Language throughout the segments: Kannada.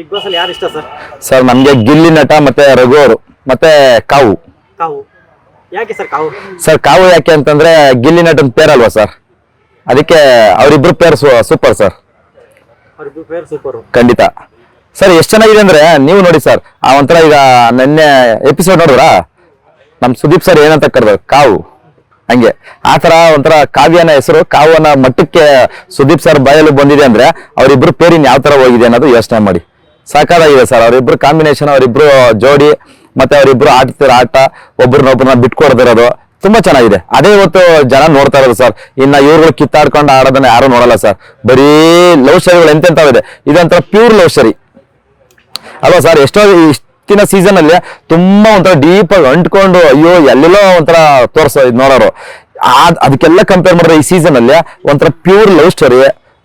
ಬಿಗ್ ಬಾಸ್ ಅಲ್ಲಿ ಯಾರು ಇಷ್ಟ ಸರ್? ಸರ್ ನಮ್ಗೆ ಗಿಲ್ಲಿ ನಟ ಮತ್ತೆ ರಘು ಅವರು ಮತ್ತೆ ಕಾವು. ಕಾವು. ಯಾಕೆ ಸರ್ ಕಾವು? ಸರ್ ಕಾವು ಯಾಕೆ ಅಂತಂದ್ರೆ ಗಿಲ್ಲಿ ನಟನ್ ಪೇರ್ ಅಲ್ವಾ ಸರ್? ಅದಕ್ಕೆ ಅವರಿಬ್ರು ಪೇರ್ ಸೂಪರ್ ಸರ್. ಅವ್ರಿಬ್ರು ಪೇರ್ ಸೂಪರ್. ಖಂಡಿತ. ಸರ್ ಎಷ್ಟು ಚೆನ್ನಾಗಿದೆ ಅಂದ್ರೆ ನೀವು ನೋಡಿ ಸರ್ ಆ ಒಂಥರ ಈಗ ನಿನ್ನೆ ಎಪಿಸೋಡ್ ನೋಡಿದ್ರ? ನಮ್ ಸುದೀಪ್ ಸರ್ ಏನಂತ ಕರೆದ್ರು ಕಾವು. ಹಂಗೆ. ಆ ತರ ಒಂಥರ ಕಾವ್ಯನ ಹೆಸರು ಕಾವನ ಮಟ್ಟಕ್ಕೆ ಸುದೀಪ್ ಸರ್ ಬಾಯಲ್ಲಿ ಬಂದಿದೆ ಅಂದ್ರೆ ಅವರಿಬ್ರು ಪೇರಿನ್ ಯಾವ ತರ ಹೋಗಿದೆ ಅನ್ನೋದು ಯೋಚನೆ ಮಾಡಿ. ಸಾಕಾಗಿದೆ ಸರ್. ಅವರಿಬ್ರು ಕಾಂಬಿನೇಷನ್ ಅವರಿಬ್ರು ಜೋಡಿ, ಮತ್ತೆ ಅವರಿಬ್ರು ಆಡ್ತಿರೋ ಆಟ ಒಬ್ರನ್ನೊಬ್ರನ್ನ ಬಿಟ್ಕೊಡ್ದಿರೋದು ತುಂಬಾ ಚೆನ್ನಾಗಿದೆ. ಅದೇ ಇವತ್ತು ಜನ ನೋಡ್ತಾ ಇರೋದು ಸರ್. ಇನ್ನ ಇವ್ರುಗಳು ಕಿತ್ತಾಡ್ಕೊಂಡು ಆಡೋದನ್ನ ಯಾರು ನೋಡಲ್ಲ ಸರ್. ಬರೀ ಲವ್ ಸ್ಟೋರಿಗಳು ಎಂತೆಂತಾವಿದೆ ಇದೊಂಥರ ಪ್ಯೂರ್ ಲವ್ ಸ್ಟೋರಿ ಅಲ್ವಾ ಸರ್? ಎಷ್ಟೋ ಇಷ್ಟಿನ ಸೀಸನ್ ಅಲ್ಲಿ ತುಂಬಾ ಒಂಥರ ಡೀಪ್ ಆಗಿ ಅಂಟ್ಕೊಂಡು, ಅಯ್ಯೋ, ಎಲ್ಲೆಲ್ಲೋ ಒಂಥರ ತೋರ್ಸೋ ನೋಡೋರು. ಅದಕ್ಕೆಲ್ಲ ಕಂಪೇರ್ ಮಾಡಿದ್ರೆ ಈ ಸೀಸನ್ ಅಲ್ಲಿ ಒಂಥರ ಪ್ಯೂರ್ ಲವ್ ಸ್ಟೋರಿ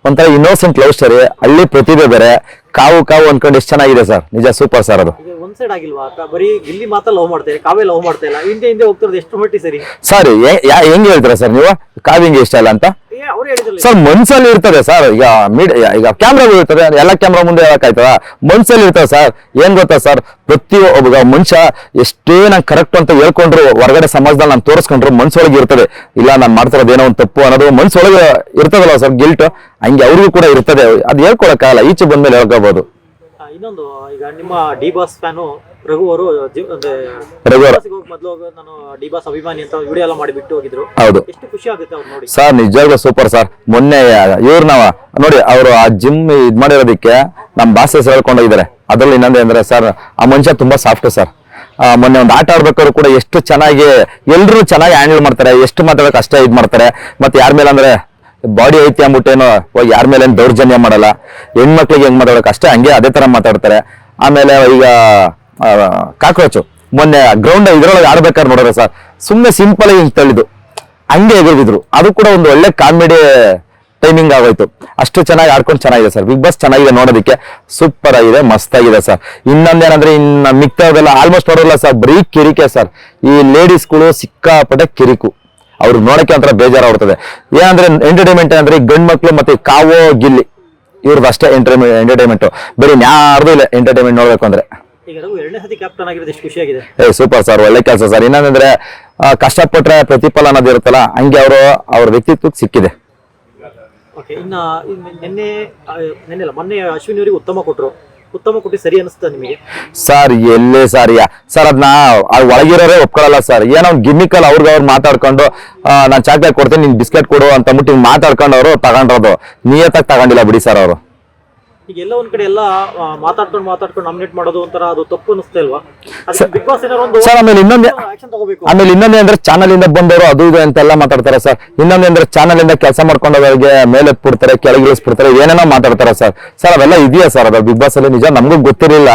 ಒಂಥರ ಇನ್ನೋಸೆಂಟ್ ಲವ್ ಸ್ಟೋರಿ ಹಳ್ಳಿ ಪ್ರತಿಭೆ ಬೇರೆ ಕಾವು ಕಾವು ಅನ್ಕೊಂಡು ಎಷ್ಟು ಚೆನ್ನಾಗಿದೆ ಸರ್ ನಿಜ ಸೂಪರ್ ಸರ್ ಅದು. ಒಂದು ಒಂದ್ ಸೈಡ್ ಆಗಿಲ್ವಾ? ಕ- ಬರೀ ಗಿಲ್ಲಿ ಮಾತ್ರ ಲವ್ ಮಾಡ್ತಾರೆ ಕಾವೇ ಲವ್ ಮಾಡ್ತಾ ಇಲ್ಲ? ಹಿಂದೆ ಹಿಂದೆ ಹೋಗ್ತಿರೋದು ಎಷ್ಟು ಮಟ್ಟಿ ಸರಿ? ಸರ್ ಹೆಂಗ್ ಹೇಳ್ತೀರಾ ಸರ್ ನೀವು? ಕಾವಿಂಗ್ ಇಷ್ಟ ಇಲ್ಲ ಅಂತ? ಸರ್ ಮನ್ಸಲ್ಲಿ ಇರ್ತದೆ ಸರ್ ಈಗ ಮೀಡಿಯಾ ಈಗ ಕ್ಯಾಮ್ರಾ ಇರ್ತದೆ ಎಲ್ಲ ಕ್ಯಾಮ್ರಾ ಮುಂದೆ ಹೇಳಕ್ಕಾಯ್ತದ? ಮನ್ಸಲ್ಲಿ ಇರ್ತದೆ ಸರ್ ಏನ್ ಗೊತ್ತಾ ಸರ್? ಪ್ರತಿ ಒಬ್ಬ ಮನುಷ್ಯ ಎಷ್ಟೇ ನಾನು ಕರೆಕ್ಟ್ ಅಂತ ಹೇಳ್ಕೊಂಡ್ರು ಹೊರಗಡೆ ಸಮಾಜದಲ್ಲಿ ನಾನು ತೋರಿಸ್ಕೊಂಡ್ರು ಮನ್ಸೊಳಗೆ ಇರ್ತದೆ. ಇಲ್ಲ ನಾನು ಮಾಡ್ತಿರೋದು ಏನೋ ಒಂದು ತಪ್ಪು ಅನ್ನೋದು ಮನ್ಸೊಳಗೆ ಇರ್ತದಲ್ಲ ಸರ್ ಗಿಲ್ಟ್ ಹಂಗೆ ಅವ್ರಿಗೂ ಕೂಡ ಇರ್ತದೆ. ಅದು ಹೇಳ್ಕೊಳಕ್ಕಾಗಲ್ಲ ಈಚೆ ಬಂದ್ಮೇಲೆ ಹೇಳ್ಕೋಬಹುದು ಇನ್ನೊಂದು ಈಗ ನಿಮ್ಮ ಡಿ ಬಾಸ್ ಫ್ಯಾನು ರಘು ಅವರು ಜಿ- ಅಂದ್ರೆ ರಘು ಅವ್ರು. Big Boss ಮೊದ್ಲು ಹೋಗಿ ನಾನು ಡಿ ಬಾಸ್ ಅಭಿಮಾನಿ ಅಂತ ವಿಡಿಯೋ ಎಲ್ಲ ಮಾಡಿ ಬಿಟ್ಟು ಹೋಗಿದ್ರು. ಹೌದು. ಎಷ್ಟು ಖುಷಿ ಆಗುತ್ತೆ ಅವ್ರು ನೋಡಿ. ಸರ್ ನಿಜವಾಗ್ಲೂ ಸೂಪರ್ ಸರ್. ಮೊನ್ನೆ ಇವ್ರನ್ನ ನೋಡಿ ಅವರು ಆ ಜಿಮ್ ಇದ್ ಮಾಡಿರೋದಕ್ಕೆ ನಮ್ ಬಾಸ್ ಹೆಸರು ಹೇಳ್ಕೊಂಡು ಹೋಗಿದ್ದಾರೆ. ಅದ್ರಲ್ಲಿ ಇನ್ನೊಂದೇ ಅಂದ್ರೆ ಸರ್ ಆ ಮನುಷ್ಯ ತುಂಬಾ ಸಾಫ್ಟ್ ಸರ್. ಆ, ಮೊನ್ನೆ ಒಂದು ಆಟ ಆಡ್ಬೇಕಾದ್ರು ಕೂಡ ಎಷ್ಟು ಚೆನ್ನಾಗಿ ಎಲ್ಲರೂ ಚೆನ್ನಾಗಿ ಹ್ಯಾಂಡಲ್ ಮಾಡ್ತಾರೆ. ಎಷ್ಟು ಮಾತಾಡೋಕೆ ಅಷ್ಟೇ ಇದು ಮಾಡ್ತಾರೆ. ಮತ್ತೆ ಯಾರ ಮೇಲೆ ಅಂದ್ರೆ ಬಾಡಿ ಐತಿ ಅಂದ್ಬಿಟ್ಟೇನೋ ಹೋಗಿ ಯಾರ ಮೇಲೆ ಏನು ದೌರ್ಜನ್ಯ ಮಾಡಲ್ಲ. ಹೆಣ್ಮಕ್ಳಿಗೆ ಹೆಂಗ್ ಮಾತಾಡೋಕೆ ಅಷ್ಟೇ ಹಂಗೆ ಅದೇ ತರ ಮಾತಾಡ್ತಾರೆ. ಆಮೇಲೆ ಈಗ ಕಾಕ್ರೋಚು. ಮೊನ್ನೆ ಗ್ರೌಂಡ್ ಇದ್ರೊಳಗೆ ಆಡ್ಬೇಕಾದ್ರೆ ನೋಡ್ರ ಸರ್ ಸುಮ್ಮನೆ ಸಿಂಪಲ್ ಆಗಿ ತಳ್ಳಿದ್ರು ಹಂಗೆ ಎದುರಿದ್ರು ಅದು ಕೂಡ ಒಂದು ಒಳ್ಳೆ ಕಾಮಿಡಿ ಟೈಮಿಂಗ್ ಆಗೋಯ್ತು. ಅಷ್ಟು ಚೆನ್ನಾಗಿ ಆಡ್ಕೊಂಡು ಚೆನ್ನಾಗಿದೆ ಸರ್. ಬಿಗ್ ಬಾಸ್ ಚೆನ್ನಾಗಿದೆ ನೋಡೋದಕ್ಕೆ. ಸೂಪರ್ ಆಗಿದೆ, ಮಸ್ತ್ ಆಗಿದೆ ಸರ್. ಇನ್ನೊಂದೇನಂದ್ರೆ, ಇನ್ನ ಮಿಕ್ತವೆಲ್ಲ ಆಲ್ಮೋಸ್ಟ್ ನೋಡೋಲ್ಲ ಸರ್. ಬರೀ ಕಿರಿಕೆ ಸರ್. ಈ ಲೇಡೀಸ್ಗಳು ಸಿಕ್ಕಾಪಟ್ಟೆ ಕಿರಿಕು. ಅವ್ರು ನೋಡಕ್ಕೆ ಒಂಥರ ಬೇಜಾರು ಆಗ್ತದೆ ಏನಂದ್ರೆ ಎಂಟರ್ಟೈನ್ಮೆಂಟ್ ಅಂದ್ರೆ ಗಂಡು ಮಕ್ಕಳು ಮತ್ತೆ ಕಾವೋ ಗಿಲ್ಲಿ. ಇವ್ರದ್ದು ಅಷ್ಟೇ ಎಂಟರ್ಟೈನ್ಮೆಂಟ್ ಎಂಟರ್ಟೈನ್ಮೆಂಟ್ ಬರೀ ಯಾರ್ದು ಇಲ್ಲ ಎಂಟರ್ಟೈನ್ಮೆಂಟ್ ನೋಡಬೇಕು ಅಂದ್ರೆ. ಈಗ ರಘು ಎರಡನೇ ಸತಿ ಕ್ಯಾಪ್ಟನ್ ಆಗಿರೋದು ಎಷ್ಟು ಖುಷಿಯಾಗಿದೆ? ಏ ಸೂಪರ್ ಸರ್ ಒಳ್ಳೆ ಕೆಲಸ ಸರ್ ಇನ್ನೇನಂದ್ರೆ ಆ, ಕಷ್ಟಪಟ್ರೆ ಪ್ರತಿಫಲ ಅನ್ನೋದು ಇರುತ್ತಲ್ಲ ಹಂಗೆ ಅವರು ಅವ್ರ ವ್ಯಕ್ತಿತ್ವಕ್ಕೆ ಸಿಕ್ಕಿದೆ. ಓಕೆ ಇನ್ನ ಇನ್- ನಿನ್ನೆ ಆ, ನಿನ್ನೆ ಅಲ್ಲ ಮೊನ್ನೆ ಅಶ್ವಿನಿ ಅವರಿಗೆ ಉತ್ತಮ ಕೊಟ್ರು. ಉತ್ತಮ ಕೊಟ್ಟು ಸರಿ ಅನಿಸ್ತಾ ನಿಮಗೆ? ಸರ್ ಎಲ್ಲೇ ಸರ್ ಯಾ ಸರ್ ಅದನ್ನ ಒಳಗಿರೋರೇ ಒಪ್ಕೊಳ್ಳಲ್ಲ ಸರ್ ಏನೋ ಒಂದು ಗಿಮಿಕಲ್ ಅವ್ರಿಗೆ ಅವ್ರು ಮಾತಾಡ್ಕೊಂಡು ನಾನು ಚಾಕ್ಲೇಟ್ ಕೊಡ್ತೀನಿ ನಿನ್ ಬಿಸ್ಕೆಟ್ ಕೊಡು ಅಂತ ಮುಟ್ಟಿ ಮಾತಾಡ್ಕೊಂಡು ಅವರು ತಗೊಂಡ್ರದು. ನಿಯತ್ತಾಗಿ ತಗೊಂಡಿಲ್ಲ ಬಿಡಿ ಸರ್ ಅವರು. ಈಗ ಎಲ್ಲ ಒಂದ್ ಕಡೆ ಎಲ್ಲ ಮಾತಾಡ್ಕೊಂಡು ಮಾತಾಡ್ಕೊಂಡು ನಾಮಿನೇಟ್ ಮಾಡೋದು ಒಂಥರ ಅದು ತಪ್ಪು ಅನಿಸ್ತಾ ಇಲ್ವಾ ಬಿಗ್ ಬಾಸ್ ಏನಾರು ಒಂದು ಸರ್ ಆಮೇಲೆ ಇನ್ನೊಂದೇ ಆಕ್ಷನ್ ತಗೋಬೇಕು. ಆಮೇಲೆ ಇನ್ನೊಂದೇ ಅಂದ್ರೆ ಚಾನಲ್ ಇಂದ ಬಂದವರು ಅದು ಇದು ಅಂತೆಲ್ಲ ಮಾತಾಡ್ತಾರೆ ಸರ್. ಇನ್ನೊಂದೇ ಅಂದ್ರೆ ಚಾನಲ್ ಇಂದ ಕೆಲಸ ಮಾಡ್ಕೊಂಡವರಿಗೆ ಮೇಲೆ ಎತ್ಬಿಡ್ತಾರೆ ಕೆಳಗಿಳಿಸ್ಬಿಡ್ತಾರೆ ಏನೇನೋ ಮಾತಾಡ್ತಾರೆ ಸರ್. ಸರ್ ಅವೆಲ್ಲ ಇದೆಯಾ ಸರ್? ಅದು ಬಿಗ್ ಬಾಸ್ ಅಲ್ಲಿ ನಿಜ ನಮಗೂ ಗೊತ್ತಿರಲಿಲ್ಲ.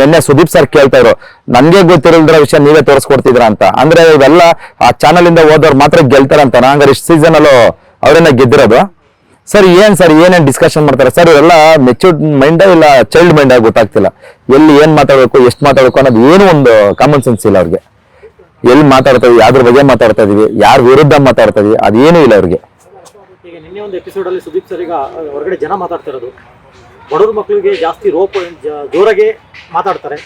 ನಿನ್ನೆ ಸುದೀಪ್ ಸರ್ ಕೇಳ್ತಾ ಇದ್ರು. ನನ್ಗೆ ಗೊತ್ತಿರಲ್ದ್ರ ವಿಷಯ ನೀವೇ ತೋರಿಸ್ಕೊಡ್ತಿದ್ರ ಅಂತ. ಅಂದ್ರೆ ಇವೆಲ್ಲ ಆ ಚಾನಲ್ ಇಂದ ಹೋದವ್ರು ಮಾತ್ರ ಗೆಲ್ತಾರಂತ. ಹಂಗಾರೆ ಇಷ್ಟು ಸೀಸನ್ ಅಲ್ಲೂ ಅವರೇನ ಗೆದ್ದಿರೋದು. ಸರ್ ಏನ್ ಸರ್ ಏನೇನ್ ಡಿಸ್ಕಷನ್ ಮಾಡ್ತಾರೆ? ಸರ್ ಇವೆಲ್ಲ ಮೆಚೂರ್ಡ್ ಮೈಂಡ್ ಇಲ್ಲ ಚೈಲ್ಡ್ ಮೈಂಡ್ ಆಗಿ ಗೊತ್ತಾಗ್ತಿಲ್ಲ. ಎಲ್ಲಿ ಏನು ಮಾತಾಡಬೇಕು ಎಷ್ಟು ಮಾತಾಡ್ಬೇಕು ಅನ್ನೋದು ಏನು ಒಂದು ಕಾಮನ್ ಸೆನ್ಸ್ ಇಲ್ಲ ಅವ್ರಿಗೆ. ಎಲ್ಲಿ ಮಾತಾಡ್ತಾ ಇದೀವಿ ಯಾವ್ದ್ರ ಬಗ್ಗೆ ಮಾತಾಡ್ತಾ ಇದೀವಿ ಯಾರ ವಿರುದ್ಧ ಮಾತಾಡ್ತಾ ಇದೀವಿ ಅದೇನೂ ಇಲ್ಲ ಅವ್ರಿಗೆ. ಈಗ ನಿನ್ನೆ ಒಂದು ಎಪಿಸೋಡ್ ಅಲ್ಲಿ ಸುದೀಪ್ ಸರ್ ಈಗ ಹೊರಗಡೆ ಜನ ಮಾತಾಡ್ತಿರೋದು ಬಡವ್ರ ಮಕ್ಕಳಿಗೆ ಜಾಸ್ತಿ ರೋಪ್ ಜೋರಾಗೆ ಮಾತಾಡ್ತಾರೆ.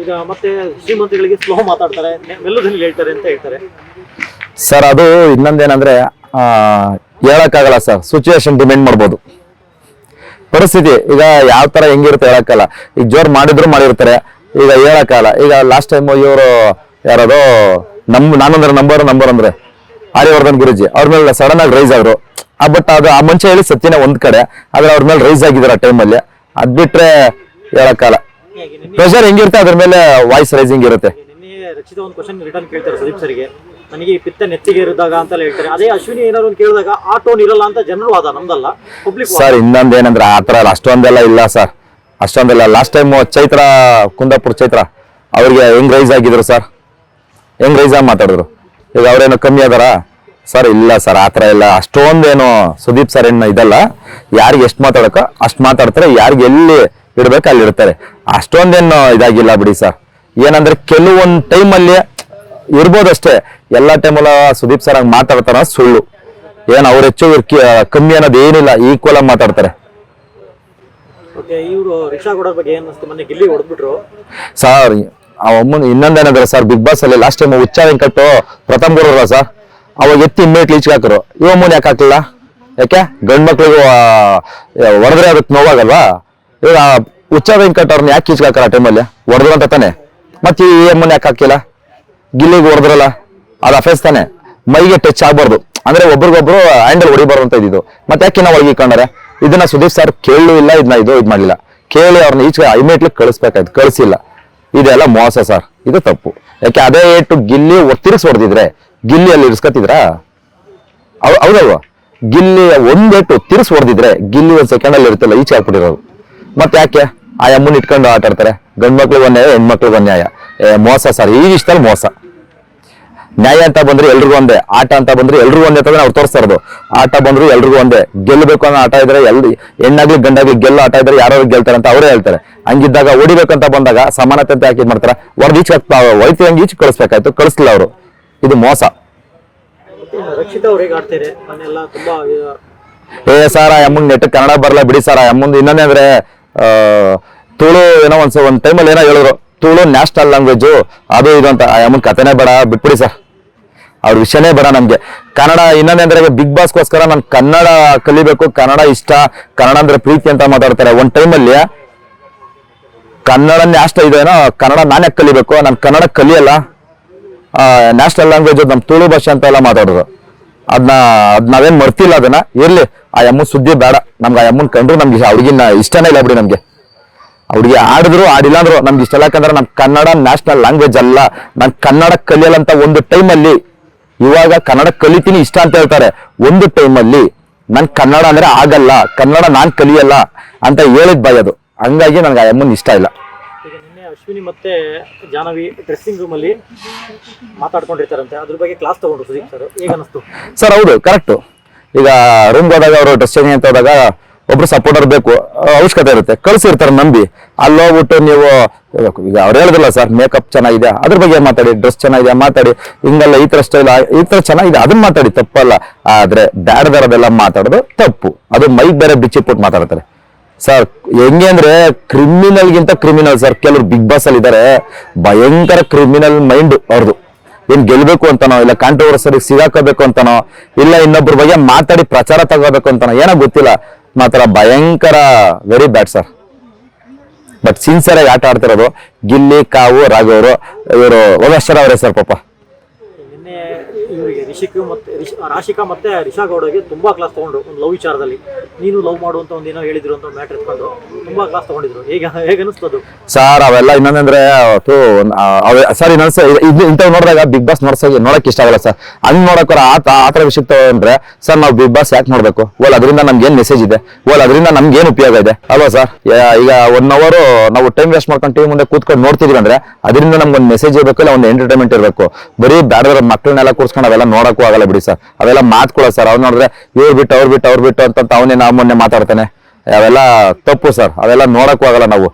ಈಗ ಮತ್ತೆ ಶ್ರೀಮಂತಗಳಿಗೆ ಸ್ಲೋ ಮಾತಾಡ್ತಾರೆ ನೆ- ಹೇಳ್ತಾರೆ ಅಂತ ಹೇಳ್ತಾರೆ. ಸರ್ ಅದು ಇನ್ನೊಂದೇನಂದ್ರೆ ಹೇಳಕ್ಕಾಗಲ್ಲ ಸರ್ ಸಿಚುವೇಶನ್ ಡಿಮೆಂಡ್ ಮಾಡ್ಬೋದು. ಪರಿಸ್ಥಿತಿ ಈಗ ಯಾವ ತರ ಹೆಂಗಿರುತ್ತೆ ಹೇಳಕ್ಕಲ್ಲ ಈಗ ಜೋರು ಮಾಡಿದ್ರು ಮಾಡಿರ್ತಾರೆ. ಈಗ ಹೇಳೋಕ್ಕಾಗಲ್ಲ. ಈಗ ಲಾಸ್ಟ್ ಟೈಮ್ ಇವರು ಯಾರದು ನಮ್ಮ ನಾನಂದ್ರೆ ನಂಬರ್ ನಂಬರ್ ಅಂದ್ರೆ ಆರ್ಯವರ್ಧನ್ ಗುರುಜಿ. ಅವ್ರ ಮೇಲೆ ಸಡನ್ ಆಗಿ ರೈಸ್ ಆದ್ರು. ಬಟ್ ಅದು ಆ ಮನುಷ್ಯ ಹೇಳಿ ಸತ್ಯನ ಒಂದು ಕಡೆ. ಆದರೆ ಅವ್ರ ಮೇಲೆ ರೈಸ್ ಆಗಿದ್ದಾರೆ ಆ ಟೈಮಲ್ಲಿ ಅದು ಬಿಟ್ಟರೆ ಹೇಳೋಕ್ಕಲ್ಲ ಪ್ರೆಷರ್ ಹೆಂಗಿರುತ್ತೆ ಅದ್ರ ಮೇಲೆ ವಾಯ್ಸ್ ರೈಸಿಂಗ್ ಇರುತ್ತೆ. ನನಗೆ ಈ ಪಿತ್ತ ನೆತ್ತಿಗೆ ಇರಿದಾಗ ಅಂತ ಹೇಳ್ತಾರೆ. ಅದೇ ಅಶ್ವಿನಿ ಏನಾದ್ರು ಕೇಳಿದಾಗ, ಆ ಟೋನ್ ಇರಲ್ಲ ಅಂತ ಜನರು ವಾದ, ನಮ್ದಲ್ಲ. ಪಬ್ಲಿಕ್ ಸರ್ ಇನ್ನೊಂದ್ ಏನಂದ್ರೆ ಆ ತರ ಅಷ್ಟೊಂದೆಲ್ಲ ಇಲ್ಲ ಸರ್. ಅಷ್ಟೊಂದೆಲ್ಲ ಲಾಸ್ಟ್ ಟೈಮ್ ಚೈತ್ರ, ಕುಂದಾಪುರ ಚೈತ್ರ, ಅವ್ರಿಗೆ ಹೆಂಗ್ ರೈಸ್ ಆಗಿದ್ರು ಸರ್? ಹೆಂಗ್ ರೈಸ್ ಆಗಿ ಮಾತಾಡಿದ್ರು? ಈಗ ಅವ್ರೇನು ಕಮ್ಮಿ ಅದಾರ? ಸರ್, ಇಲ್ಲ ಸರ್, ಆ ಥರ ಇಲ್ಲ. ಅಷ್ಟೊಂದೇನು ಸುದೀಪ್ ಸರ್ ಏನು ಇದಲ್ಲ, ಯಾರಿಗೆ ಎಷ್ಟು ಮಾತಾಡಕ, ಅಷ್ಟು ಮಾತಾಡ್ತಾರೆ. ಯಾರಿಗೆ ಎಲ್ಲಿ ಇಡ್ಬೇಕು ಅಲ್ಲಿ ಇಡ್ತಾರೆ ಅಷ್ಟೊಂದೇನು ಇದಾಗಿಲ್ಲ ಬಿಡಿ ಸರ್. ಏನಂದ್ರೆ, ಕೆಲವೊಂದು ಟೈಮಲ್ಲಿ ಇರ್ಬೋದಷ್ಟೇ. ಎಲ್ಲ ಟೈಮಲ್ಲ ಸುದೀಪ್ ಸರ್ ಹಂಗೆ ಮಾತಾಡ್ತಾರ ಸುಳ್ಳು. ಏನು ಅವ್ರ ಹೆಚ್ಚು ಕಮ್ಮಿ ಅನ್ನೋದು ಏನಿಲ್ಲ ಈಕ್ವಲ್ ಆಗಿ ಮಾತಾಡ್ತಾರೆ. ಸರ್ ಆ ಅಮ್ಮನ್ ಇನ್ನೊಂದೇನಂದ್ರೆ ಸರ್ ಬಿಗ್ ಬಾಸ್ ಅಲ್ಲಿ ಲಾಸ್ಟ್ ಟೈಮ್ ಹುಚ್ಚ ವೆಂಕಟ್ಟು ಪ್ರಥಮ್ ಗುರು ಸರ್ ಅವಾಗ ಎತ್ತಿ ಇಮ್ಮೇಟ್ ಲೀಚ್ ಹಾಕರು. ಇವ ಅಮ್ಮನ್ ಯಾಕೆ ಹಾಕಲಿಲ್ಲ? ಯಾಕೆ? ಗಂಡ್ ಮಕ್ಳಿಗೂ ಹೊಡೆದ್ರೆ ಅದಕ್ಕೆ ನೋವಾಗಲ್ವಾ? ಇವಾಗ ಹುಚ್ಚ ವೆಂಕಟ್ ಅವ್ರನ್ನ ಯಾಕೆ ಈಚೆ ಹಾಕಲ್ಲ ಆ ಟೈಮಲ್ಲಿ ಹೊಡೆದ್ರು ಅಂತ ತಾನೆ? ಮತ್ತೆ ಈ ಅಮ್ಮನ್ ಯಾಕೆ ಹಾಕಿಲ್ಲ ಗಿಲ್ಲಿಗೆ ಹೊಡೆದ್ರಲ್ಲ ಅದು ಅಫೇಸ್ ತಾನೆ. ಮೈಗೆ ಟಚ್ ಆಗಬಾರ್ದು. ಅಂದ್ರೆ ಒಬ್ರಿಗೊಬ್ರು ಹ್ಯಾಂಡಲ್ ಹೊಡಿಬಾರ್ದು ಅಂತ ಇದ್ದಿದ್ದು. ಮತ್ತೆ ಯಾಕೆ ನಾವು ಒಳಗಿಕೊಂಡಾರೆ ಇದನ್ನ ಸುದೀಪ್ ಸರ್ ಕೇಳೂ ಇಲ್ಲ ಇದನ್ನ ಇದು ಇದು ಮಾಡಲಿಲ್ಲ. ಕೇಳಿ ಅವ್ರನ್ನ ಈಚೆ ಇಮಿಡಿಯೇಟ್ಲಿ ಕಳಿಸ್ಬೇಕಾಯ್ತು ಕಳಿಸಿಲ್ಲ. ಇದೆಲ್ಲ ಮೋಸ ಸರ್ ಇದು ತಪ್ಪು. ಯಾಕೆ ಅದೇ ಏಟು ಗಿಲ್ಲಿ ತಿರುಗಿಸ್ ಹೊಡೆದಿದ್ರೆ ಗಿಲ್ಲಿ ಅಲ್ಲಿ ಇರಿಸ್ಕೊತಿದ್ರಾ ಹೌದಲ್ವ? ಗಿಲ್ಲಿ ಒಂದೇಟು ತಿರ್ಸ್ ಹೊಡೆದಿದ್ರೆ ಗಿಲ್ಲಿ ಒಂದು ಸೆಕೆಂಡ್ ಅಲ್ಲಿ ಇರುತ್ತಲ್ಲ ಈಚೆ ಹಾಕ್ಬಿಟ್ಟಿರೋದು. ಮತ್ತೆ ಯಾಕೆ? ಆ ಅಮ್ಮನ್ ಇಟ್ಕೊಂಡು ಆಟ ಆಡ್ತಾರೆ. ಗಂಡ್ ಮಕ್ಳಿಗೆ ಒಂದ್ ನ್ಯಾಯ ಹೆಣ್ಮಕ್ಳಿಗೆ ಒಂದ್ ನ್ಯಾಯ ಏ, ಮೋಸ ಸರ್ ಈ ವಿಷಯದಲ್ಲಿ ಮೋಸ. ನ್ಯಾಯ ಅಂತ ಬಂದ್ರೆ ಎಲ್ರಿಗೂ ಒಂದೇ ಆಟ ಅಂತ ಬಂದ್ರೆ ಎಲ್ರಿಗೂ ಒಂದೇ ಅಂತ ಅವ್ರು ತೋರಿಸ್ತಾ ಇರೋದು. ಆಟ ಬಂದ್ರು ಎಲ್ರಿಗೂ ಒಂದೇ ಗೆಲ್ಲಬೇಕು ಅನ್ನೋ ಆಟ ಇದ್ರೆ ಎಲ್ಲಿ ಹೆಣ್ಣಾಗ್ಲಿ ಗಂಡಾಗ್ಲಿ ಗೆಲ್ಲೋ ಆಟ ಇದ್ರೆ ಯಾರು ಗೆಲ್ತಾರೆ ಅಂತ ಅವರೇ ಹೇಳ್ತಾರೆ. ಹಂಗಿದ್ದಾಗ ಹೊಡಿಬೇಕಂತ ಬಂದಾಗ ಸಮಾನತೆ ಅಂತ ಯಾಕೆ ಮಾಡ್ತಾರೆ? ಹೊಡೆದು ಈಚೆ ವೈತಿ ಹಂಗೆ ಈಚೆ ಕಳಿಸ್ಬೇಕಾಯ್ತು ಕಳಿಸ್ಲಿಲ್ಲ ಅವರು. ಇದು ಮೋಸ. ಏ ಸರ್ ಅಮ್ಮನ್ ನೆಟ್ ಕನ್ನಡ ಬರಲ್ಲ ಬಿಡಿ ಸರ್ ಅಮ್ಮಂದು ಇನ್ನೊಂದೇ ಅಂದ್ರೆ ತುಳು ಏನೋ ಒಂದ್ಸ ಒಂದ್ ಟೈಮಲ್ಲಿ ಏನೋ ಹೇಳಿದ್ರು. ತುಳು ನ್ಯಾಷನಲ್ ಲ್ಯಾಂಗ್ವೇಜು ಅದು ಇದು ಅಂತ. ಕತೆನೇ ಕಥೆನೇ ಬೇಡ, ಬಿಟ್ಬಿಡಿ ಸರ್. ಅವ್ರ ವಿಷಯನೇ ಬೇಡ ನಮಗೆ. ಕನ್ನಡ, ಇನ್ನೊಂದೇ ಅಂದ್ರೆ ಬಿಗ್ ಬಾಸ್ಗೋಸ್ಕರ ನಾನು ಕನ್ನಡ ಕಲಿಬೇಕು, ಕನ್ನಡ ಇಷ್ಟ, ಕನ್ನಡ ಅಂದ್ರೆ ಪ್ರೀತಿ ಅಂತ ಮಾತಾಡ್ತಾರೆ. ಒಂದು ಟೈಮಲ್ಲಿ ಕನ್ನಡ ನ್ಯಾಷನಲ್ ಇದೇನೋ, ಕನ್ನಡ ನಾನೇ ಕಲಿಬೇಕು, ನಾನು ಕನ್ನಡ ಕಲಿಯಲ್ಲ. ನ್ಯಾಷನಲ್ ಲ್ಯಾಂಗ್ವೇಜ್ ನಮ್ಮ ತುಳು ಭಾಷೆ ಅಂತ ಎಲ್ಲ ಮಾತಾಡೋದು. ಅದನ್ನ ಅದ್ ನಾವೇನು ಮರ್ತಿಲ್ಲ ಅದನ್ನ. ಇರಲಿ, ಆ ಯಮ್ಮನ ಸುದ್ದಿ ಬೇಡ. ನಮ್ಗೆ ಆ ಯಮ್ಮನ ಕಂಡ್ರು ನಮ್ಗೆ ಅವ್ರಿಗಿನ್ನ ಇಷ್ಟನೇ ಇಲ್ಲ ಬಿಡಿ ನಮ್ಗೆ. ಅವ್ರಿಗೆ ಆಡಿದ್ರು ಆಡಿಲ್ಲ ಅಂದ್ರು ನಮ್ಗೆ ಇಷ್ಟ ಯಾಕಂದ್ರೆ ನಮ್ ಕನ್ನಡ ನ್ಯಾಷನಲ್ ಲ್ಯಾಂಗ್ವೇಜ್ ಅಲ್ಲ. ನಾನ್ ಕನ್ನಡ ಕಲಿಯಲ್ಲಂತ ಒಂದು ಟೈಮಲ್ಲಿ ಇವಾಗ ಕನ್ನಡ ಕಲಿತೀನಿ ಇಷ್ಟ ಅಂತ ಹೇಳ್ತಾರೆ. ಒಂದು ಟೈಮಲ್ಲಿ ನನ್ ಕನ್ನಡ ಅಂದ್ರೆ ಆಗಲ್ಲ ಕನ್ನಡ ನಾನ್ ಕಲಿಯಲ್ಲ ಅಂತ ಹೇಳಿದ್ ಭಯ ಅದು. ಹಂಗಾಗಿ ನನ್ಗೆ ಆ ಅಮ್ಮನ್ ಇಷ್ಟ ಇಲ್ಲ. ಈಗ ನಿನ್ನೆ ಅಶ್ವಿನಿ ಮತ್ತೆ ಜಾನವಿ ಡ್ರೆಸ್ಸಿಂಗ್ ರೂಮ್ ಅಲ್ಲಿ ಮಾತಾಡ್ಕೊಂಡಿರ್ತಾರಂತೆ. ಅದ್ರ ಬಗ್ಗೆ ಕ್ಲಾಸ್ ತಗೊಂಡ್ರು ಸುದೀಪ್ ಸರ್ ಈಗ ಅನಿಸ್ತು ಸರ್ ಹೌದು ಕರೆಕ್ಟ್ ಈಗ ರೂಮ್ಗೆ ಹೋದಾಗ ಅವರು ಡ್ರೆಸ್ ಚೇಂಜ್ ಅಂತ ಹೋದಾಗ ಒಬ್ರು ಸಪೋರ್ಟರ್ ಬೇಕು. ಅವಶ್ಯಕತೆ ಇರುತ್ತೆ. ಕಳ್ಸಿರ್ತಾರೆ ನಂಬಿ. ಅಲ್ಲಿ ಹೋಗ್ಬಿಟ್ಟು ನೀವು, ಈಗ ಅವ್ರು ಹೇಳಿದ್ರಲ್ಲ ಸರ್ ಮೇಕಪ್ ಚೆನ್ನಾಗಿದೆ, ಅದ್ರ ಬಗ್ಗೆ ಮಾತಾಡಿ ಡ್ರೆಸ್ ಚೆನ್ನಾಗಿದೆ, ಮಾತಾಡಿ, ಹಿಂಗಲ್ಲ ಈ ತರ ಸ್ಟೈಲ್ ಈ ತರ ಚೆನ್ನಾಗಿದೆ, ಅದನ್ನ ಮಾತಾಡಿ, ತಪ್ಪಲ್ಲ. ಆದ್ರೆ ಬ್ಯಾಡದರದೆಲ್ಲ ಮಾತಾಡೋದು ತಪ್ಪು. ಅದು ಮೈಕ್ ಬೇರೆ ಬಿಚ್ಚಿಟ್ಬಿಟ್ಟು ಮಾತಾಡ್ತಾರೆ. ಸರ್ ಹೆಂಗೆ ಅಂದ್ರೆ ಕ್ರಿಮಿನಲ್ ಗಿಂತ ಕ್ರಿಮಿನಲ್ ಸರ್ ಕೆಲವರು ಬಿಗ್ ಬಾಸ್ ಅಲ್ಲಿ ಇದಾರೆ, ಭಯಂಕರ ಕ್ರಿಮಿನಲ್ ಮೈಂಡ್ ಅವ್ರದ್ದು ಏನ್ ಗೆಲ್ಬೇಕು ಅಂತನೋ, ಇಲ್ಲ ಕಾಂಟ್ರವರ್ಸರಿ ಸಿಗಾಕೋಬೇಕು ಅಂತನೋ, ಇಲ್ಲ ಇನ್ನೊಬ್ಬರ ಬಗ್ಗೆ ಮಾತಾಡಿ ಪ್ರಚಾರ ತಗೋಬೇಕು ಅಂತನೋ, ಏನೋ ಗೊತ್ತಿಲ್ಲ. ಮಾತ್ರ ಭಯಂಕರ very bad sir but sincere ಆಗಿ ಆಟ ಆಡ್ತಿರೋದು ಗಿಲ್ಲಿ ಕಾವು ರಾಘವರು ಇವರು ಓಮೇಶ್ವರ ಅವರೇ ಸರ್ ಪಾಪ. ರಿಷಿಕ್ ಮತ್ತೆ ರಿಷ್ ರಾಶಿಕಾ ಮತ್ತೆ ರಿಷಾ ಗೌಡಗೆ ತುಂಬಾ ಕ್ಲಾಸ್ ತೊಗೊಂಡ್ರು ಒಂದು ಲವ್ ವಿಚಾರದಲ್ಲಿ. ನೀನು ಲವ್ ಮಾಡುವಂತ ಒಂದು ಏನೋ ಹೇಳಿದ್ರು ಅಂತ ಮ್ಯಾಟರ್ ಇಟ್ಕೊಂಡು ತುಂಬಾ ಕ್ಲಾಸ್ ತಗೊಂಡಿದ್ರು. ಹೇಗೆ ಹೇಗೆ ಅನಿಸ್ತದು ಸರ್, ಅವೆಲ್ಲ ಇನ್ನೊಂದಂದ್ರೆ ಅವತ್ತು ಸರ್, ಇನ್ನೊಂದ್ಸ ಇದು ಇಂಥವ್ ನೋಡಿದಾಗ ಬಿಗ್ ಬಾಸ್ ನೋಡ್ಸ ನೋಡಕ್ ಇಷ್ಟ ಆಗಲ್ಲ ಸರ್. ಹಂಗೆ ನೋಡಕ್ ಆತ ಆತರ ವಿಷಯ ತಗೊಂಡ್ರೆ, ಸರ್ ನಾವು ಬಿಗ್ ಬಾಸ್ ಯಾಕೆ ನೋಡಬೇಕು? ಓಲ್, ಅದರಿಂದ ನಮ್ಗೆ ಏನು ಮೆಸೇಜ್ ಇದೆ? ಓಲ್, ಅದರಿಂದ ನಮ್ಗೆ ಏನು ಉಪಯೋಗ ಇದೆ? ಅಲ್ವಾ ಸರ್? ಈಗ ಒನ್ ಅವರ್ ನಾವು ಟೈಮ್ ವೇಸ್ಟ್ ಮಾಡ್ಕೊಂಡು ಟಿವಿ ಮುಂದೆ ಕೂತ್ಕೊಂಡು ನೋಡ್ತಿದ್ವಿ ಅಂದ್ರೆ, ಅದರಿಂದ ನಮ್ಗೆ ಒಂದು ಮೆಸೇಜ್ ಇರಬೇಕು, ಇಲ್ಲ, ಒಂದು ಎಂಟರ್ಟೈನ್ಮೆಂಟ್ ಇರಬೇಕು. ಬರೀ ಬ್ಯಾಡದ್ರ ಮಕ್ಕಳನ್ನೆಲ್ಲ ಕೂರ್ಸ್ಕೊಂಡು ಅವೆಲ್ಲ ನೋಡಕ್ಕೂ ಆಗಲ್ಲ ಬಿಡಿ ಸರ್. ಅವೆಲ್ಲ ಮಾತ್ಕೊಳ ಸರ್. ಅವ್ನು ನೋಡಿದ್ರೆ ಇವ್ರು ಬಿಟ್ಟು ಅವ್ರು ಬಿಟ್ಟು ಅವ್ರು ಬಿಟ್ಟು ಅಂತ ಅವನೇ ನಾವು ಮೊನ್ನೆ ಮಾತಾಡ್ತಾನೆ. ಅವೆಲ್ಲ ತಪ್ಪು ಸರ್. ಅವೆಲ್ಲ ನೋಡಕ್ಕೂ ಆಗಲ್ಲ ನಾವು.